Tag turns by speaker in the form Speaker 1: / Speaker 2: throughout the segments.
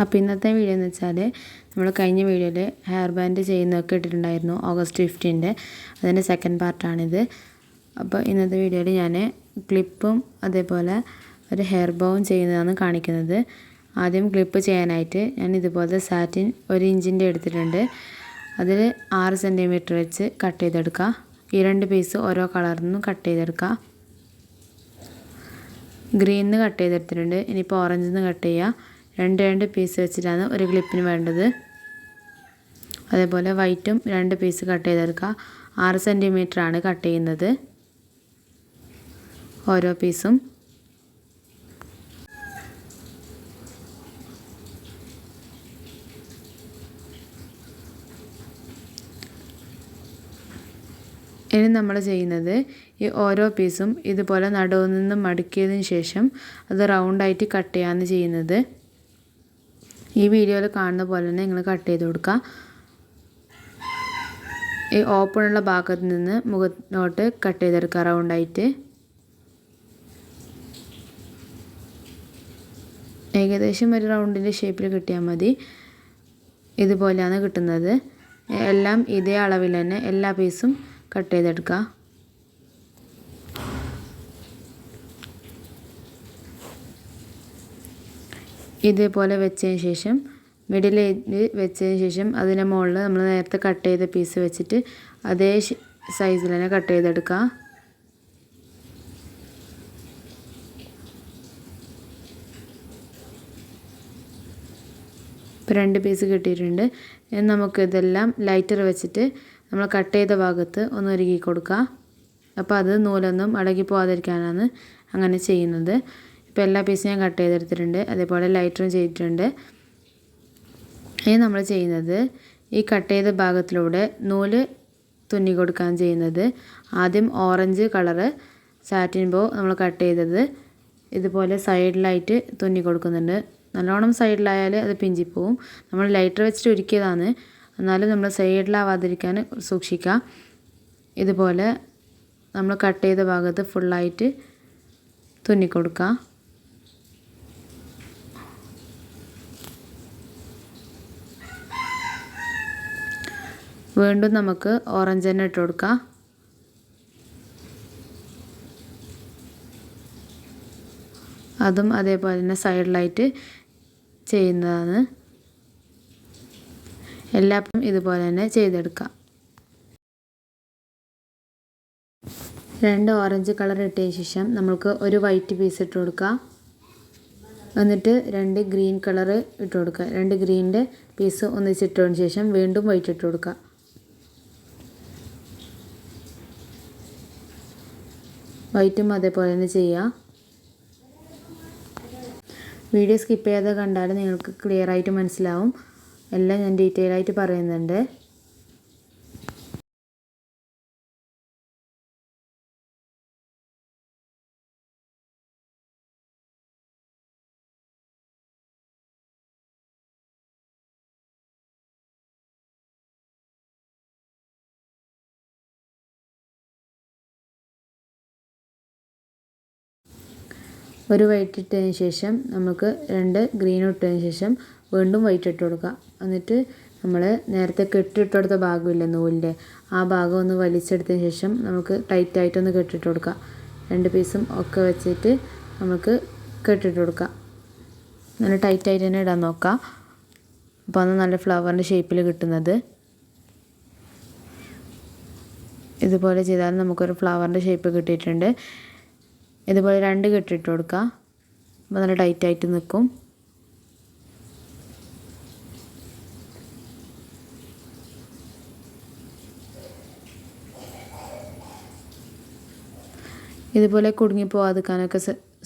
Speaker 1: അപ്പോൾ ഇന്നത്തെ വീഡിയോ എന്ന് വെച്ചാൽ നമ്മൾ കഴിഞ്ഞ വീഡിയോയിൽ ഹെയർ ബാൻഡ് ചെയ്യുന്നതൊക്കെ ഇട്ടിട്ടുണ്ടായിരുന്നു ഓഗസ്റ്റ് ഫിഫ്റ്റീന്റെ അതിന്റെ സെക്കൻഡ് പാർട്ടാണിത് അപ്പോൾ ഇന്നത്തെ വീഡിയോയിൽ ഞാൻ ക്ലിപ്പും അതേപോലെ ഒരു ഹെയർ ബോവും ചെയ്യുന്നതാണ് കാണിക്കുന്നത്. ആദ്യം ക്ലിപ്പ് ചെയ്യാനായിട്ട് ഞാൻ ഇതുപോലെ സാറ്റിൻ ഒരു ഇഞ്ചിന്റെ എടുത്തിട്ടുണ്ട്. അതിൽ ആറ് സെന്റിമീറ്റർ വെച്ച് കട്ട് ചെയ്തെടുക്കുക ഈ രണ്ട് പീസ് ഓരോ കളറിൽ നിന്നും കട്ട് ചെയ്തെടുക്കുക ഗ്രീനിന്ന് കട്ട് ചെയ്തെടുത്തിട്ടുണ്ട്. ഇനിയിപ്പോൾ ഓറഞ്ചിൽ നിന്ന് കട്ട് ചെയ്യുക രണ്ട് രണ്ട് പീസ് വെച്ചിട്ടാണ് ഒരു ക്ലിപ്പിന് വേണ്ടത്. അതേപോലെ വൈറ്റും രണ്ട് പീസ് കട്ട് ചെയ്തെടുക്കുക ആറ് ആണ് കട്ട് ചെയ്യുന്നത്. ഓരോ പീസും ഇനി നമ്മൾ ചെയ്യുന്നത് ഈ ഓരോ പീസും ഇതുപോലെ നടുവിൽ നിന്ന് മടക്കിയതിന് ശേഷം അത് റൗണ്ടായിട്ട് കട്ട് ചെയ്യാന്ന് ചെയ്യുന്നത്. ഈ വീഡിയോയിൽ കാണുന്ന പോലെ തന്നെ നിങ്ങൾ കട്ട് ചെയ്ത് കൊടുക്കുക. ഈ ഓപ്പണുള്ള ഭാഗത്ത് നിന്ന് മുഖത്തോട്ട് കട്ട് ചെയ്തെടുക്കുക റൗണ്ടായിട്ട് ഏകദേശം ഒരു റൗണ്ടിന്റെ ഷേപ്പിൽ കിട്ടിയാൽ മതി. ഇതുപോലെയാണ് കിട്ടുന്നത്. എല്ലാം ഇതേ അളവിൽ തന്നെ എല്ലാ പീസും കട്ട് ചെയ്തെടുക്കുക ഇതേപോലെ വെച്ചതിന് ശേഷം മിഡിൽ വെച്ചതിന് ശേഷം അതിന്റെ മുകളിൽ നമ്മൾ നേരത്തെ കട്ട് ചെയ്ത പീസ് വെച്ചിട്ട് അതേ സൈസിൽ തന്നെ കട്ട് ചെയ്തെടുക്കുക ഇപ്പോൾ രണ്ട് പീസ് കിട്ടിയിട്ടുണ്ട്. ഇനി നമുക്ക് ഇതെല്ലാം ലൈറ്റർ വെച്ചിട്ട് നമ്മൾ കട്ട് ചെയ്ത ഭാഗത്ത് ഒന്ന് ഒരുക്കി കൊടുക്കുക. അപ്പോൾ അത് നൂലൊന്നും അടങ്ങി പോകാതിരിക്കാനാണ് അങ്ങനെ ചെയ്യുന്നത്. ഇപ്പോൾ എല്ലാ പീസും ഞാൻ കട്ട് ചെയ്തെടുത്തിട്ടുണ്ട്. അതേപോലെ ലൈറ്ററും ചെയ്തിട്ടുണ്ട്. ഇനി നമ്മൾ ചെയ്യുന്നത് ഈ കട്ട് ചെയ്ത ഭാഗത്തിലൂടെ നൂൽ തുന്നി കൊടുക്കാൻ ചെയ്യുന്നത്. ആദ്യം ഓറഞ്ച് കളറ് സാറ്റിൻ ബോ നമ്മൾ കട്ട് ചെയ്തത് ഇതുപോലെ സൈഡിലായിട്ട് തുന്നി കൊടുക്കുന്നുണ്ട്. നല്ലോണം സൈഡിലായാൽ അത് പിഞ്ചിപ്പോവും. നമ്മൾ ലൈറ്റർ വെച്ചിട്ട് ഒരുക്കിയതാണ്. എന്നാലും നമ്മൾ സൈഡിലാവാതിരിക്കാൻ സൂക്ഷിക്കുക. ഇതുപോലെ നമ്മൾ കട്ട് ചെയ്ത ഭാഗത്ത് ഫുള്ളായിട്ട് തുന്നിക്കൊടുക്കുക. വീണ്ടും നമുക്ക് ഓറഞ്ച് തന്നെ ഇട്ട് കൊടുക്കാം അതും അതേപോലെ തന്നെ സൈഡിലായിട്ട് ചെയ്യുന്നതാണ്. എല്ലാപ്പം ഇതുപോലെ തന്നെ ചെയ്തെടുക്കാം. രണ്ട് ഓറഞ്ച് കളർ ഇട്ടതിന് ശേഷം നമുക്ക് ഒരു വൈറ്റ് പീസ് ഇട്ട് കൊടുക്കാം. എന്നിട്ട് രണ്ട് ഗ്രീൻ കളർ ഇട്ട് കൊടുക്കുക രണ്ട് ഗ്രീനിന്റെ പീസ് ഒന്നിച്ചിട്ടതിന് ശേഷം വീണ്ടും വൈറ്റ് ഇട്ട് കൊടുക്കുക വൈറ്റും അതേപോലെ തന്നെ ചെയ്യുക വീഡിയോ സ്കിപ്പ് ചെയ്യാതെ കണ്ടാൽ നിങ്ങൾക്ക് ക്ലിയർ ആയിട്ട് മനസ്സിലാവും. എല്ലാം ഞാൻ ഡീറ്റെയിൽ ആയിട്ട് പറയുന്നുണ്ട്. ഒരു വൈറ്റ് ഇട്ടതിന് ശേഷം നമുക്ക് രണ്ട് ഗ്രീൻ ഇട്ടതിന് ശേഷം വീണ്ടും വൈറ്റ് ഇട്ട് കൊടുക്കുക. എന്നിട്ട് നമ്മൾ നേരത്തെ കെട്ടിട്ട് കൊടുത്ത ഭാഗമില്ല നൂലിന്റെ ആ ഭാഗം ഒന്ന് വലിച്ചെടുത്തതിന് ശേഷം നമുക്ക് ടൈറ്റായിട്ടൊന്ന് കെട്ടിട്ട് കൊടുക്കുക. രണ്ട് പീസും ഒക്കെ വെച്ചിട്ട് നമുക്ക് കെട്ടിട്ട് കൊടുക്കുക. നല്ല ടൈറ്റായിട്ട് തന്നെ ഇടാൻ നോക്കുക. അപ്പോൾ അന്ന് നല്ല ഫ്ലവറിന്റെ ഷേപ്പിൽ കിട്ടുന്നത്. ഇതുപോലെ ചെയ്താൽ നമുക്കൊരു ഫ്ലവറിന്റെ ഷേപ്പ് കിട്ടിയിട്ടുണ്ട്. ഇതുപോലെ രണ്ട് കെട്ടിട്ട് കൊടുക്കുക. അപ്പോൾ നല്ല ടൈറ്റായിട്ട് നിൽക്കും. ഇതുപോലെ കുടുങ്ങി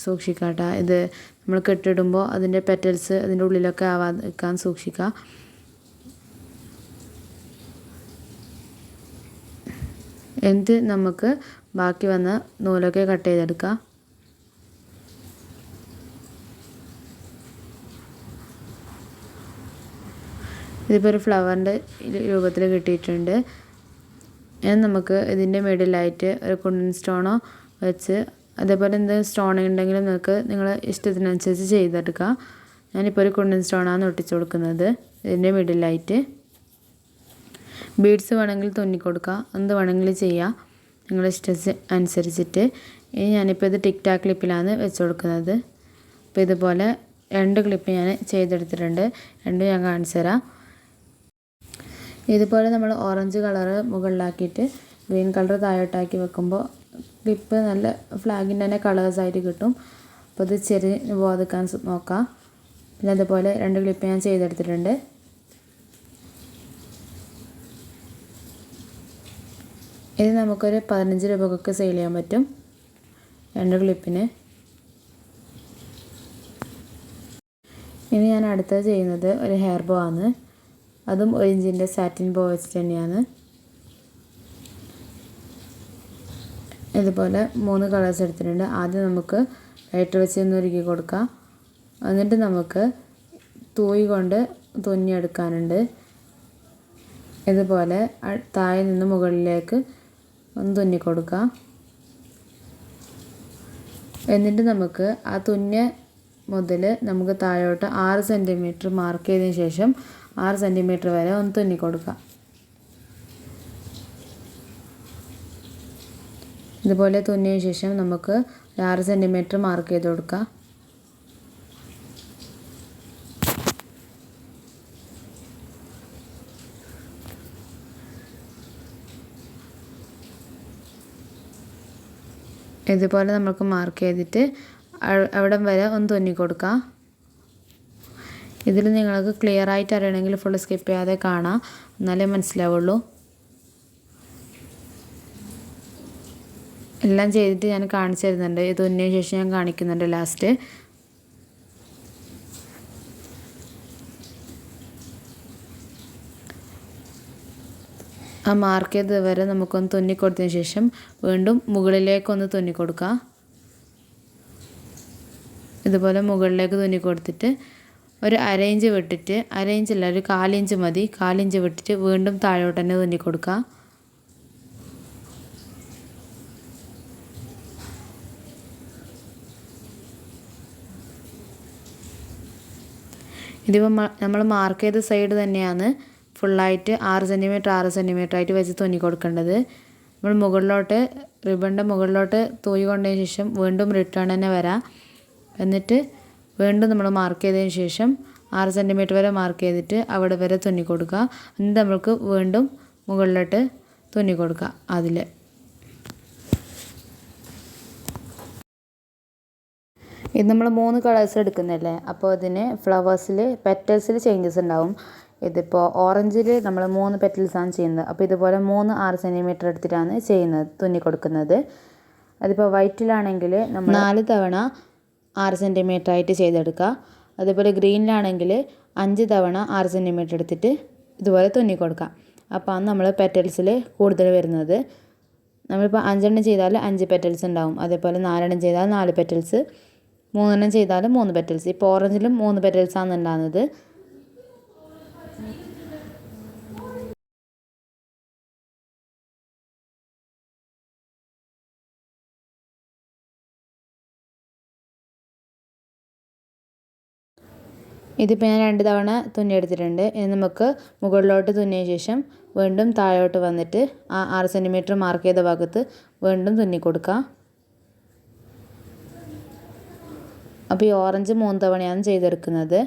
Speaker 1: സൂക്ഷിക്കുക കേട്ടോ ഇത് നമ്മൾ കെട്ടിടുമ്പോൾ അതിന്റെ പെറ്റൽസ് അതിന്റെ ഉള്ളിലൊക്കെ ആവാതിരിക്കാൻ സൂക്ഷിക്കുക എന്നിട്ട് നമുക്ക് ബാക്കി വന്ന നൂലൊക്കെ കട്ട് ചെയ്തെടുക്കാം. ഇതിപ്പോൾ ഒരു ഫ്ലവറിന്റെ രൂപത്തിൽ കിട്ടിയിട്ടുണ്ട്. നമുക്ക് ഇതിന്റെ മിഡിലായിട്ട് ഒരു കുണ്ടൻ സ്റ്റോണോ വെച്ച് അതേപോലെ എന്ത് സ്റ്റോൺ ഉണ്ടെങ്കിലും നിങ്ങൾക്ക് നിങ്ങളെ ഇഷ്ടത്തിനനുസരിച്ച് ചെയ്തെടുക്കുക ഞാനിപ്പോൾ ഒരു കുണ്ടൻ സ്റ്റോണാണ് ഒട്ടിച്ചു കൊടുക്കുന്നത്. ഇതിന്റെ മിഡിലായിട്ട്. ബീഡ്സ് വേണമെങ്കിൽ തുന്നി കൊടുക്കുക എന്ത് വേണമെങ്കിലും ചെയ്യാം. നിങ്ങളുടെ ഇഷ്ടം അനുസരിച്ചിട്ട്. ഇനി ഞാനിപ്പോൾ ഇത് ടിക് ടാക് ക്ലിപ്പിലാണ് വെച്ച് കൊടുക്കുന്നത്. അപ്പോൾ ഇതുപോലെ രണ്ട് ക്ലിപ്പ് ഞാൻ ചെയ്തെടുത്തിട്ടുണ്ട്. രണ്ടും ഞാൻ കാണിച്ചു തരാം. ഇതുപോലെ നമ്മൾ ഓറഞ്ച് കളറ് മുകളിലാക്കിയിട്ട് ഗ്രീൻ കളർ താഴോട്ടാക്കി വെക്കുമ്പോൾ ക്ലിപ്പ് നല്ല ഫ്ലാഗിന്റെ തന്നെ കളേഴ്സായിട്ട് കിട്ടും. അപ്പോൾ ഇത് ചെറിയ പോകാതിക്കാൻ നോക്കാം. പിന്നെ അതുപോലെ രണ്ട് ക്ലിപ്പ് ഞാൻ ചെയ്തെടുത്തിട്ടുണ്ട്. ഇത് നമുക്കൊരു പതിനഞ്ച് രൂപക്കൊക്കെ സെയിൽ ചെയ്യാൻ പറ്റും. രണ്ട് ക്ലിപ്പിന് ഇനി ഞാൻ അടുത്തത് ചെയ്യുന്നത് ഒരു ഹെയർ ബോ ആണ്. അതും ഒരു ഇഞ്ചിന്റെ സാറ്റിൻ ബോ വെച്ചിട്ട് തന്നെയാണ്. ഇതുപോലെ മൂന്ന് കളേഴ്സ് എടുത്തിട്ടുണ്ട്. ആദ്യം നമുക്ക് ലൈറ്റർ വെച്ച് ഒരുക്കി കൊടുക്കാം. എന്നിട്ട് നമുക്ക് തൂയി കൊണ്ട് തുന്നിയെടുക്കാനുണ്ട് ഇതുപോലെ താഴെ നിന്ന് മുകളിലേക്ക് ഒന്ന് തുന്നി കൊടുക്കാം. എന്നിട്ട് നമുക്ക് ആ തുന്നിയ മുതൽ നമുക്ക് താഴോട്ട് ആറ് സെന്റിമീറ്റർ മാർക്ക് ചെയ്തതിന് ശേഷം ആറ് സെന്റിമീറ്റർ വരെ ഒന്ന് തുന്നി കൊടുക്കാം. ഇതുപോലെ തുന്നിയ ശേഷം നമുക്ക് ആറ് സെന്റിമീറ്റർ മാർക്ക് ചെയ്ത് കൊടുക്കാം. ഇതുപോലെ നമുക്ക് മാർക്ക് ചെയ്തിട്ട് അവിടം വരെ ഒന്ന് തുന്നി കൊടുക്കാം. ഇതിൽ നിങ്ങൾക്ക് ക്ലിയർ ആയിട്ട് അറിയണമെങ്കിൽ ഫുൾ സ്കിപ്പ് ചെയ്യാതെ കാണാം. എന്നാലേ മനസ്സിലാവുള്ളൂ. എല്ലാം ചെയ്തിട്ട് ഞാൻ കാണിച്ചു തരുന്നുണ്ട്. ഇത് ഉന്നതിന് ശേഷം ഞാൻ കാണിക്കുന്നുണ്ട് ലാസ്റ്റ് ആ മാർക്ക് ചെയ്ത് വരെ നമുക്കൊന്ന് തുന്നി കൊടുത്തതിന് ശേഷം വീണ്ടും മുകളിലേക്കൊന്ന് തുന്നി കൊടുക്കുക ഇതുപോലെ മുകളിലേക്ക് തുന്നി കൊടുത്തിട്ട് ഒരു അര ഇഞ്ച് വിട്ടിട്ട് അര ഇഞ്ചല്ല ഒരു കാലിഞ്ച് മതി. കാലിഞ്ച് വിട്ടിട്ട് വീണ്ടും താഴോട്ട് തന്നെ തുന്നി ഇതിപ്പോൾ നമ്മൾ മാർക്ക് ചെയ്ത സൈഡ് തന്നെയാണ് ഫുള്ളായിട്ട് ആറ് സെന്റിമീറ്റർ ആറ് സെന്റിമീറ്റർ ആയിട്ട് വെച്ച് തുന്നി കൊടുക്കേണ്ടത്. നമ്മൾ മുകളിലോട്ട് റിബണിന്റെ മുകളിലോട്ട് തൂയി കൊണ്ടതിന് ശേഷം വീണ്ടും റിട്ടേൺ തന്നെ വരാം. എന്നിട്ട് വീണ്ടും നമ്മൾ മാർക്ക് ചെയ്തതിന് ശേഷം ആറ് സെന്റിമീറ്റർ വരെ മാർക്ക് ചെയ്തിട്ട് അവിടെ വരെ തുന്നി കൊടുക്കുക. എന്നിട്ട് നമ്മൾക്ക് വീണ്ടും മുകളിലോട്ട് തുന്നി കൊടുക്കുക. അതിൽ ഇത് നമ്മൾ മൂന്ന് കളേഴ്സ് എടുക്കുന്നതല്ലേ? അപ്പോൾ ഇതിന് ഫ്ലവേഴ്സിൽ പെറ്റൽസിൽ ചേഞ്ചസ് ഉണ്ടാവും. ഇതിപ്പോൾ ഓറഞ്ചിൽ നമ്മൾ മൂന്ന് പെറ്റൽസാണ് ചെയ്യുന്നത്. അപ്പോൾ ഇതുപോലെ മൂന്ന് ആറ് സെന്റിമീറ്റർ എടുത്തിട്ടാണ് ചെയ്യുന്നത് തുന്നി കൊടുക്കുന്നത്. അതിപ്പോൾ വൈറ്റിലാണെങ്കിൽ നമ്മൾ നാല് തവണ ആറ് സെന്റിമീറ്റർ ആയിട്ട് ചെയ്തെടുക്കുക. അതുപോലെ ഗ്രീനിലാണെങ്കിൽ അഞ്ച് തവണ ആറ് സെന്റിമീറ്റർ എടുത്തിട്ട് ഇതുപോലെ തുന്നി കൊടുക്കുക. അപ്പോൾ ആണ് നമ്മൾ പെറ്റൽസിൽ കൂടുതൽ വരുന്നത്. നമ്മളിപ്പോൾ അഞ്ചെണ്ണം ചെയ്താൽ അഞ്ച് പെറ്റൽസ് ഉണ്ടാവും. അതേപോലെ നാലെണ്ണം ചെയ്താൽ നാല് പെറ്റൽസ് മൂന്നെണ്ണം ചെയ്താൽ മൂന്ന് പെറ്റൽസ് ഇപ്പോൾ ഓറഞ്ചിലും മൂന്ന് പെറ്റൽസാണ് ഉണ്ടാകുന്നത്. ഇതിപ്പോൾ ഞാൻ രണ്ട് തവണ തുന്നിയെടുത്തിട്ടുണ്ട് ഇനി നമുക്ക് മുകളിലോട്ട് തുന്നിയ ശേഷം വീണ്ടും താഴോട്ട് വന്നിട്ട് ആ ആറ് സെന്റിമീറ്റർ മാർക്ക് ചെയ്ത ഭാഗത്ത് വീണ്ടും തുന്നി കൊടുക്കാം. അപ്പോൾ ഈ ഓറഞ്ച് മൂന്ന് തവണയാണ് ചെയ്തെടുക്കുന്നത്.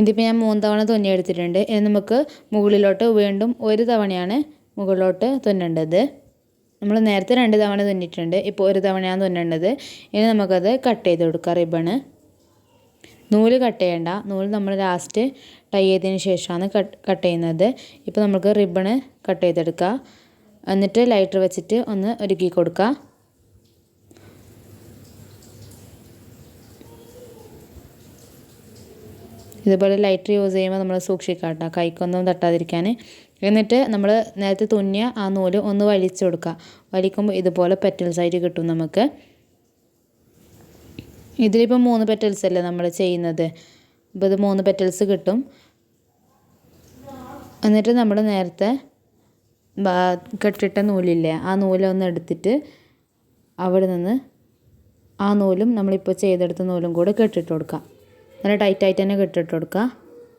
Speaker 1: ഇതിപ്പോൾ ഞാൻ മൂന്ന് തവണ തുന്നിയെടുത്തിട്ടുണ്ട് ഇനി നമുക്ക് മുകളിലോട്ട് വീണ്ടും ഒരു തവണയാണ് മുകളിലോട്ട് തുന്നേണ്ടത്. നമ്മൾ നേരത്തെ രണ്ട് തവണ തുന്നിയിട്ടുണ്ട്. ഇപ്പോൾ ഒരു തവണയാണ് തുന്നേണ്ടത്. ഇനി നമുക്കത് കട്ട് ചെയ്ത് കൊടുക്കാം റിബണ്. നൂൽ കട്ട് ചെയ്യണ്ട. നൂൽ നമ്മൾ ലാസ്റ്റ് ടൈ ചെയ്തതിന് ശേഷമാണ് കട്ട് കട്ട് ചെയ്യുന്നത്. ഇപ്പോൾ നമുക്ക് റിബണ് കട്ട് ചെയ്തെടുക്കുക എന്നിട്ട് ലൈറ്റർ വെച്ചിട്ട് ഒന്ന് ഒരുക്കി കൊടുക്കുക ഇതുപോലെ ലൈറ്റർ യൂസ് ചെയ്യുമ്പോൾ നമ്മൾ സൂക്ഷിക്കുക കേട്ടോ. കൈക്കൊന്നും തട്ടാതിരിക്കാൻ എന്നിട്ട് നമ്മൾ നേരത്തെ തുന്നിയ ആ നൂൽ ഒന്ന് വലിച്ചു കൊടുക്കുക. വലിക്കുമ്പോൾ ഇതുപോലെ പെറ്റൽസ് ആയിട്ട് കിട്ടും നമുക്ക്. ഇതിലിപ്പോൾ മൂന്ന് പെറ്റൽസ് അല്ലേ നമ്മൾ ചെയ്യുന്നത്? അപ്പോൾ ഇത് മൂന്ന് പെറ്റൽസ് കിട്ടും. എന്നിട്ട് നമ്മൾ നേരത്തെ കെട്ടിട്ട നൂലില്ലേ ആ നൂലൊന്ന് എടുത്തിട്ട് അവിടെ നിന്ന് ആ നൂലും നമ്മളിപ്പോൾ ചെയ്തെടുത്ത നൂലും കൂടെ കെട്ടിട്ട് കൊടുക്കുക നല്ല ടൈറ്റായിട്ട് തന്നെ കെട്ടിട്ട് കൊടുക്കുക.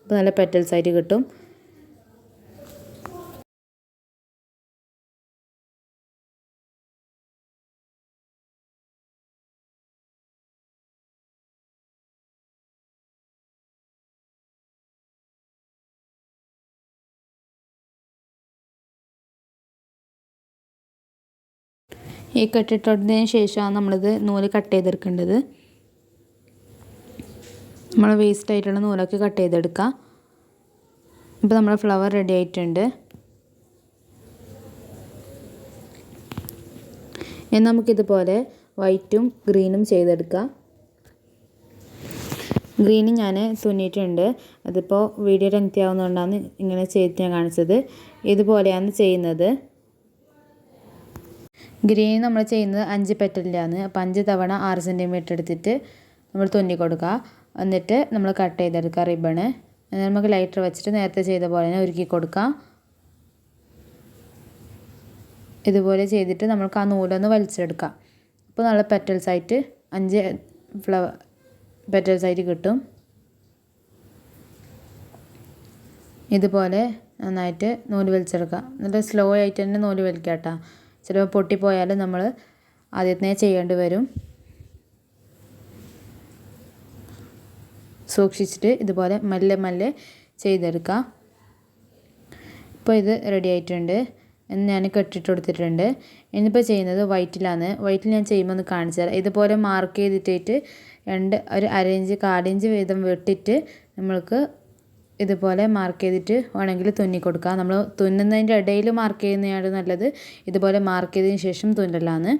Speaker 1: അപ്പോൾ നല്ല പെറ്റൽസ് ആയിട്ട് കിട്ടും. ഈ കെട്ടിട്ടതിന് ശേഷമാണ് നമ്മളിത് നൂൽ കട്ട് ചെയ്തെടുക്കേണ്ടത്. നമ്മൾ വേസ്റ്റ് ആയിട്ടുള്ള നൂലൊക്കെ കട്ട് ചെയ്തെടുക്കാം. ഇപ്പോൾ നമ്മുടെ ഫ്ലവർ റെഡി ആയിട്ടുണ്ട്. ഇനി നമുക്കിതുപോലെ വൈറ്റും ഗ്രീനും ചെയ്തെടുക്കാം. ഗ്രീന് ഞാൻ തുന്നിയിട്ടുണ്ട്. അതിപ്പോൾ വീഡിയോ ലെങ്തി ആവുന്നതുകൊണ്ടാണ് ഇങ്ങനെ ചെയ്ത് ഞാൻ കാണിച്ചത്. ഇതുപോലെയാണ് ചെയ്യുന്നത്. ഗ്രീൻ നമ്മൾ ചെയ്യുന്നത് അഞ്ച് പെറ്റലിലാണ്. അപ്പോൾ അഞ്ച് തവണ ആറ് സെന്റിമീറ്റർ എടുത്തിട്ട് നമ്മൾ തുന്നി കൊടുക്കുക എന്നിട്ട് നമ്മൾ കട്ട് ചെയ്തെടുക്കുക റിബണ് നമുക്ക് ലൈറ്റർ വെച്ചിട്ട് നേരത്തെ ചെയ്ത പോലെ തന്നെ ഒരുക്കി കൊടുക്കാം ഇതുപോലെ ചെയ്തിട്ട് നമ്മൾക്ക് ആ നൂലൊന്ന് വലിച്ചെടുക്കാം. അപ്പോൾ നല്ല പെറ്റൽസായിട്ട് അഞ്ച് ഫ്ലവർ പെറ്റൽസായിട്ട് കിട്ടും. ഇതുപോലെ നന്നായിട്ട് നൂൽ വലിച്ചെടുക്കാം എന്നിട്ട് സ്ലോ ആയിട്ട് തന്നെ നൂൽ വലിക്കുക കേട്ടോ. ചിലപ്പോൾ പൊട്ടിപ്പോയാലും നമ്മൾ ആദ്യത്തിനെ ചെയ്യേണ്ടി വരും. സൂക്ഷിച്ചിട്ട് ഇതുപോലെ മെല്ലെ മെല്ലെ ചെയ്തെടുക്കുക ഇപ്പോൾ ഇത് റെഡി ആയിട്ടുണ്ട്. എന്ന് ഞാൻ കെട്ടിട്ട് കൊടുത്തിട്ടുണ്ട്. ഇനിയിപ്പോൾ ചെയ്യുന്നത് വൈറ്റിലാണ് വൈറ്റിൽ ഞാൻ ചെയ്യുമ്പോൾ ഒന്ന് കാണിച്ചു തരാം. ഇതുപോലെ മാർക്ക് ചെയ്തിട്ടിട്ട് രണ്ട് ഒരു അരയിഞ്ച് കാലിഞ്ച് വീതം വെട്ടിട്ട് നമ്മൾക്ക് ഇതുപോലെ മാർക്ക് ചെയ്തിട്ട് വേണമെങ്കിൽ തുന്നി കൊടുക്കാം. നമ്മൾ തുന്നുന്നതിന്റെ ഇടയിൽ മാർക്ക് ചെയ്യുന്നതാണ് നല്ലത്. ഇതുപോലെ മാർക്ക് ചെയ്തതിന് ശേഷം തുന്നലാണ്.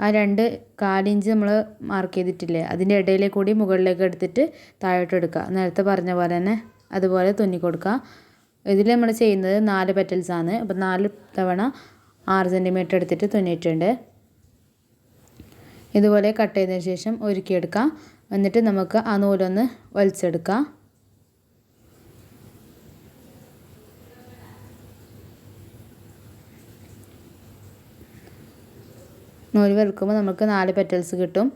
Speaker 1: ആ രണ്ട് കാലിഞ്ച് നമ്മൾ മാർക്ക് ചെയ്തിട്ടില്ലേ? അതിന്റെ ഇടയിൽ കൂടി മുകളിലേക്ക് എടുത്തിട്ട് താഴോട്ട് എടുക്കുക. നേരത്തെ പറഞ്ഞ പോലെ തന്നെ അതുപോലെ തുന്നി കൊടുക്കുക. ഇതിൽ നമ്മൾ ചെയ്യുന്നത് നാല് പെറ്റൽസ് ആണ്. അപ്പോൾ നാല് തവണ ആറ് സെന്റിമീറ്റർ എടുത്തിട്ട് തുന്നിയിട്ടുണ്ട്. ഇതുപോലെ കട്ട് ചെയ്തതിന് ശേഷം ഒരുക്കിയെടുക്കാം എന്നിട്ട് നമുക്ക് ആ നൂലൊന്ന് വലിച്ചെടുക്കാം നൂൽ വെറുക്കുമ്പോൾ നമുക്ക് നാല് പെറ്റൽസ് കിട്ടും.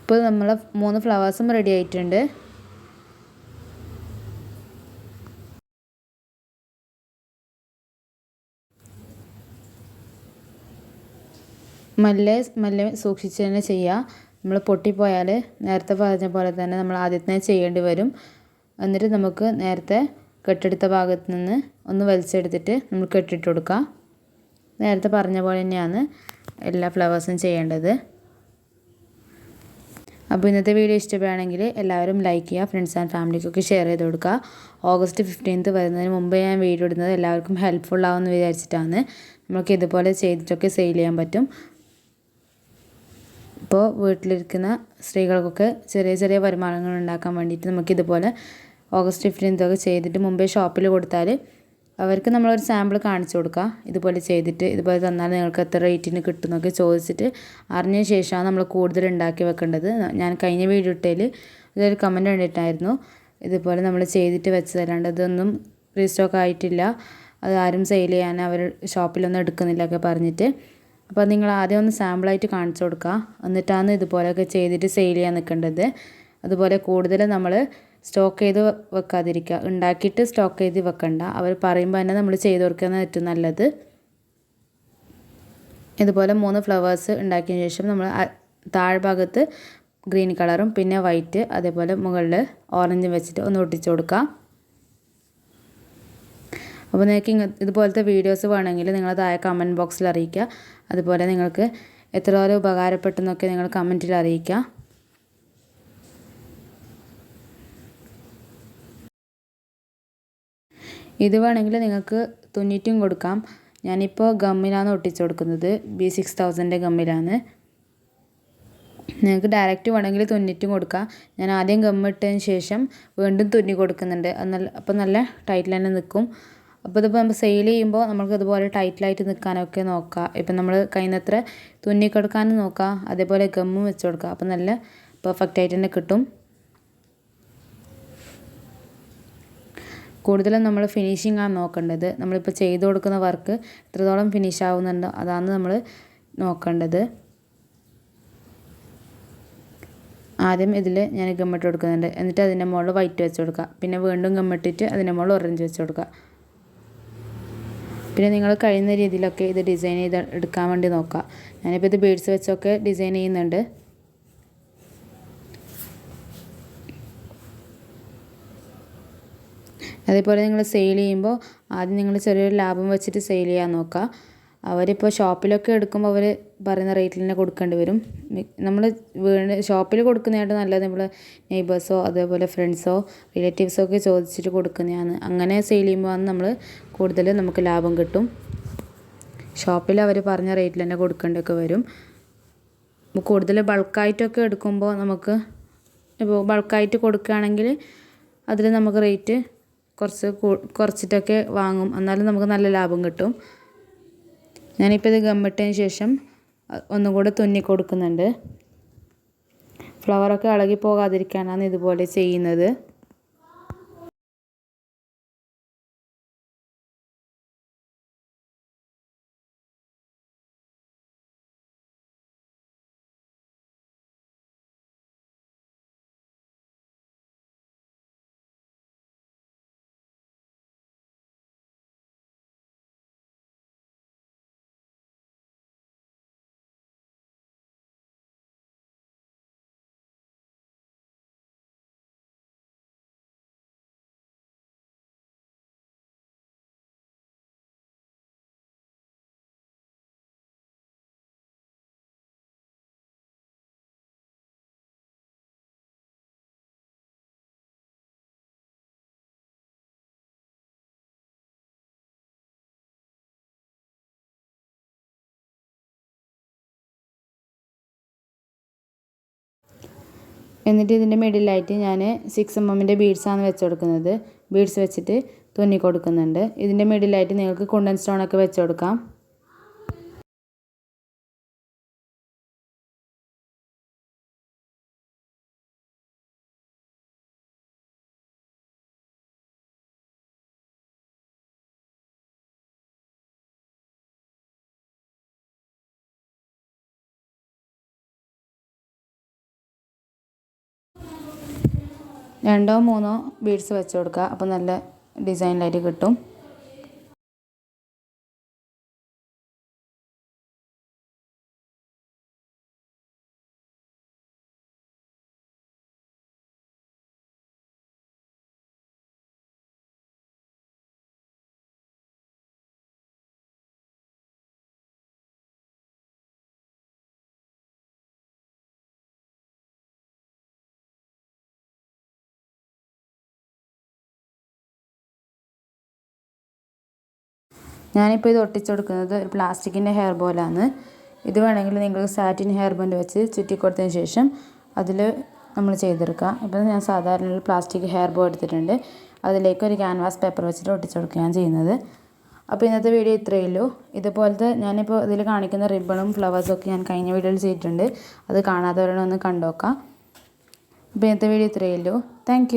Speaker 1: ഇപ്പോൾ നമ്മൾ മൂന്ന് ഫ്ലവേഴ്സും റെഡി ആയിട്ടുണ്ട്. മെല്ലെ മെല്ലെ സൂക്ഷിച്ച് തന്നെ ചെയ്യുക നമ്മൾ പൊട്ടിപ്പോയാൽ നേരത്തെ പറഞ്ഞ പോലെ തന്നെ നമ്മൾ ആദ്യത്തെ ചെയ്യേണ്ടി വരും. എന്നിട്ട് നമുക്ക് നേരത്തെ കെട്ടെടുത്ത ഭാഗത്ത് നിന്ന് ഒന്ന് വലിച്ചെടുത്തിട്ട് നമ്മൾ കെട്ടിട്ട് കൊടുക്കുക നേരത്തെ പറഞ്ഞ പോലെ തന്നെയാണ് എല്ലാ ഫ്ലവേഴ്സും ചെയ്യേണ്ടത്. അപ്പോൾ ഇന്നത്തെ വീഡിയോ ഇഷ്ടപ്പെടുകയാണെങ്കിൽ എല്ലാവരും ലൈക്ക് ചെയ്യുക ഫ്രണ്ട്സ് ആൻഡ് ഫാമിലിക്കൊക്കെ ഷെയർ ചെയ്ത് കൊടുക്കുക. ഓഗസ്റ്റ് ഫിഫ്റ്റീൻത്ത് വരുന്നതിന് മുമ്പേ ഞാൻ വീഡിയോ ഇടുന്നത് എല്ലാവർക്കും ഹെൽപ്ഫുൾ ആവുമെന്ന് വിചാരിച്ചിട്ടാണ്. നമുക്ക് ഇതുപോലെ ചെയ്തിട്ടൊക്കെ സെയിൽ ചെയ്യാൻ പറ്റും. ഇപ്പോൾ വീട്ടിലിരിക്കുന്ന സ്ത്രീകൾക്കൊക്കെ ചെറിയ ചെറിയ വരുമാനങ്ങൾ ഉണ്ടാക്കാൻ വേണ്ടിയിട്ട് നമുക്കിതുപോലെ ഓഗസ്റ്റ് ഫിഫ്റ്റീൻത്തൊക്കെ ചെയ്തിട്ട് മുമ്പേ ഷോപ്പിൽ കൊടുത്താൽ അവർക്ക് നമ്മളൊരു സാമ്പിൾ കാണിച്ചു കൊടുക്കുക ഇതുപോലെ ചെയ്തിട്ട് ഇതുപോലെ തന്നാൽ നിങ്ങൾക്ക് എത്ര റേറ്റിന് കിട്ടുമെന്നൊക്കെ ചോദിച്ചിട്ട് അറിഞ്ഞ ശേഷമാണ് നമ്മൾ കൂടുതൽ ഉണ്ടാക്കി വെക്കേണ്ടത്. ഞാൻ കഴിഞ്ഞ വീഡിയോ ഇട്ടതിൽ ഇതൊരു കമന്റ് കണ്ടിട്ടായിരുന്നു ഇതുപോലെ നമ്മൾ ചെയ്തിട്ട് വെച്ചതല്ലാണ്ട് ഇതൊന്നും റീസ്റ്റോക്ക് ആയിട്ടില്ല. അത് ആരും സെയിൽ ചെയ്യാൻ അവർ ഷോപ്പിലൊന്നും എടുക്കുന്നില്ലൊക്കെ പറഞ്ഞിട്ട്. അപ്പോൾ നിങ്ങൾ ആദ്യം ഒന്ന് സാമ്പിളായിട്ട് കാണിച്ചു കൊടുക്കുക എന്നിട്ടാണ് ഇതുപോലെയൊക്കെ ചെയ്തിട്ട് സെയിൽ ചെയ്യാൻ നിൽക്കേണ്ടത്. അതുപോലെ കൂടുതൽ നമ്മൾ സ്റ്റോക്ക് ചെയ്ത് വെക്കാതിരിക്കുക. ഉണ്ടാക്കിയിട്ട് സ്റ്റോക്ക് ചെയ്ത് വെക്കണ്ട. അവർ പറയുമ്പോൾ തന്നെ നമ്മൾ ചെയ്ത് കൊടുക്കുന്നത് ഏറ്റവും നല്ലത്. ഇതുപോലെ മൂന്ന് ഫ്ലവേഴ്സ് ഉണ്ടാക്കിയതിന് ശേഷം നമ്മൾ താഴ്ഭാഗത്ത് ഗ്രീൻ കളറും പിന്നെ വൈറ്റ് അതേപോലെ മുകളിൽ ഓറഞ്ചും വെച്ചിട്ട് ഒന്ന് ഒട്ടിച്ചു കൊടുക്കുക അപ്പോൾ നിങ്ങൾക്ക് ഇങ്ങ ഇതുപോലത്തെ വീഡിയോസ് വേണമെങ്കിൽ നിങ്ങൾ താഴെ കമന്റ് ബോക്സിൽ അറിയിക്കുക. അതുപോലെ നിങ്ങൾക്ക് എത്രത്തോളം ഉപകാരപ്പെട്ടെന്നൊക്കെ നിങ്ങൾ കമന്റിൽ അറിയിക്കുക. ഇത് വേണമെങ്കിൽ നിങ്ങൾക്ക് തുന്നിയിട്ടും കൊടുക്കാം. ഞാനിപ്പോൾ ഗമ്മിലാണ് ഒട്ടിച്ചു കൊടുക്കുന്നത്. ബി സിക്സ് തൗസൻഡ് ഗമ്മിലാണ്. നിങ്ങൾക്ക് ഡയറക്റ്റ് വേണമെങ്കിൽ തുന്നിറ്റും കൊടുക്കാം. ഞാൻ ആദ്യം ഗമ്മിട്ടതിന് ശേഷം വീണ്ടും തുന്നി കൊടുക്കുന്നുണ്ട്. അത് നല്ല അപ്പോൾ നല്ല ടൈറ്റിൽ തന്നെ നിൽക്കും. അപ്പോൾ ഇതിപ്പോൾ നമ്മൾ സെയിൽ ചെയ്യുമ്പോൾ നമുക്ക് ഇതുപോലെ ടൈറ്റിലായിട്ട് നിൽക്കാനൊക്കെ നോക്കാം. ഇപ്പം നമ്മൾ കഴിഞ്ഞത്ര തുന്നി കൊടുക്കാനും നോക്കാം. അതേപോലെ ഗമ്മും വെച്ച് കൊടുക്കുക അപ്പോൾ നല്ല പെർഫെക്റ്റ് ആയിട്ട് തന്നെ കിട്ടും. കൂടുതലും നമ്മൾ ഫിനിഷിംഗ് ആണ് നോക്കേണ്ടത്. നമ്മളിപ്പോൾ ചെയ്ത് കൊടുക്കുന്ന വർക്ക് എത്രത്തോളം ഫിനിഷ് ആവുന്നുണ്ടോ. അതാണ് നമ്മൾ നോക്കേണ്ടത്. ആദ്യം ഇതിൽ ഞാൻ ഗമ്മിട്ട് കൊടുക്കുന്നുണ്ട്. എന്നിട്ട് അതിന്റെ മുകളിൽ വൈറ്റ് വെച്ച് കൊടുക്കുക. പിന്നെ വീണ്ടും ഗമ്മിട്ടിട്ട് അതിന്റെ മുകളിൽ ഓറഞ്ച് വെച്ച് കൊടുക്കുക. പിന്നെ നിങ്ങൾ കഴിയുന്ന രീതിയിലൊക്കെ ഇത് ഡിസൈൻ ചെയ്ത് എടുക്കാൻ വേണ്ടി നോക്കുക. ഞാനിപ്പോൾ ഇത് ബീഡ്സ് വെച്ചൊക്കെ ഡിസൈൻ ചെയ്യുന്നുണ്ട്. അതേപോലെ നിങ്ങൾ സെയിൽ ചെയ്യുമ്പോൾ ആദ്യം നിങ്ങൾ ചെറിയൊരു ലാഭം വെച്ചിട്ട് സെയിൽ ചെയ്യാൻ നോക്കുക. അവരിപ്പോൾ ഷോപ്പിലൊക്കെ എടുക്കുമ്പോൾ അവർ പറയുന്ന റേറ്റിൽ തന്നെ കൊടുക്കേണ്ടി വരും. നമ്മൾ വീട് ഷോപ്പിൽ കൊടുക്കുന്നതായിട്ട് നല്ലത് നമ്മൾ നെയ്ബേഴ്സോ അതേപോലെ ഫ്രണ്ട്സോ റിലേറ്റീവ്സോ ഒക്കെ ചോദിച്ചിട്ട് കൊടുക്കുന്നതാണ്. അങ്ങനെ സെയിൽ ചെയ്യുമ്പോൾ നമ്മൾ കൂടുതൽ നമുക്ക് ലാഭം കിട്ടും. ഷോപ്പിൽ അവർ പറഞ്ഞ റേറ്റിൽ തന്നെ കൊടുക്കേണ്ടൊക്കെ വരും. കൂടുതൽ ബൾക്കായിട്ടൊക്കെ എടുക്കുമ്പോൾ നമുക്ക് ഇപ്പോൾ ബൾക്കായിട്ട് കൊടുക്കുകയാണെങ്കിൽ അതിൽ നമുക്ക് റേറ്റ് കുറച്ച് കുറച്ചിട്ടൊക്കെ വാങ്ങും. എന്നാലും നമുക്ക് നല്ല ലാഭം കിട്ടും. ഞാനിപ്പോൾ ഇത് ഗമ്മിട്ടതിന് ശേഷം ഒന്നും കൂടെ തുന്നി കൊടുക്കുന്നുണ്ട്. ഫ്ലവറൊക്കെ ഇളകി പോകാതിരിക്കാനാണ് ഇതുപോലെ ചെയ്യുന്നത്. എന്നിട്ട് ഇതിന്റെ മിഡിലായിട്ട് ഞാൻ സിക്സ് എം എമ്മിന്റെ ബീഡ്സാണ് വെച്ച് കൊടുക്കുന്നത്. ബീഡ്സ് വെച്ചിട്ട് തുന്നി കൊടുക്കുന്നുണ്ട്. ഇതിന്റെ മിഡിലായിട്ട് നിങ്ങൾക്ക് കുണ്ടൻ സ്റ്റോണൊക്കെ വെച്ച് കൊടുക്കാം. രണ്ടോ മൂന്നോ ബീഡ്സ് വെച്ച് കൊടുക്കുക. അപ്പോൾ നല്ല ഡിസൈനിലായിട്ട് കിട്ടും. ഞാനിപ്പോൾ ഇത് ഒട്ടിച്ചു കൊടുക്കുന്നത് ഒരു പ്ലാസ്റ്റിക്കിന്റെ ഹെയർ ബോലാണ് ഇത് വേണമെങ്കിൽ നിങ്ങൾ സാറ്റിൻ ഹെയർ ബാൻഡ് വെച്ച് ചുറ്റി കൊടുത്തതിന് ശേഷം അതിൽ നമ്മൾ ചെയ്തെടുക്കുക ഇപ്പം ഞാൻ സാധാരണ ഒരു പ്ലാസ്റ്റിക് ഹെയർ ബോ എടുത്തിട്ടുണ്ട്. അതിലേക്ക് ഒരു ക്യാൻവാസ് പേപ്പർ വെച്ചിട്ട് ഒട്ടിച്ചു കൊടുക്കുകയാണ് ചെയ്യുന്നത്. അപ്പോൾ ഇന്നത്തെ വീഡിയോ ഇത്രയേ ഉള്ളൂ. ഇതുപോലത്തെ ഞാനിപ്പോൾ ഇതിൽ കാണിക്കുന്ന റിബണും ഫ്ലവേഴ്സും ഒക്കെ ഞാൻ കഴിഞ്ഞ വീഡിയോയിൽ ചെയ്തിട്ടുണ്ട്. അത് കാണാത്തവരോടൊന്ന് കണ്ടു നോക്കാം അപ്പോൾ ഇന്നത്തെ വീഡിയോ ഇത്രയേ ഉള്ളൂ. താങ്ക്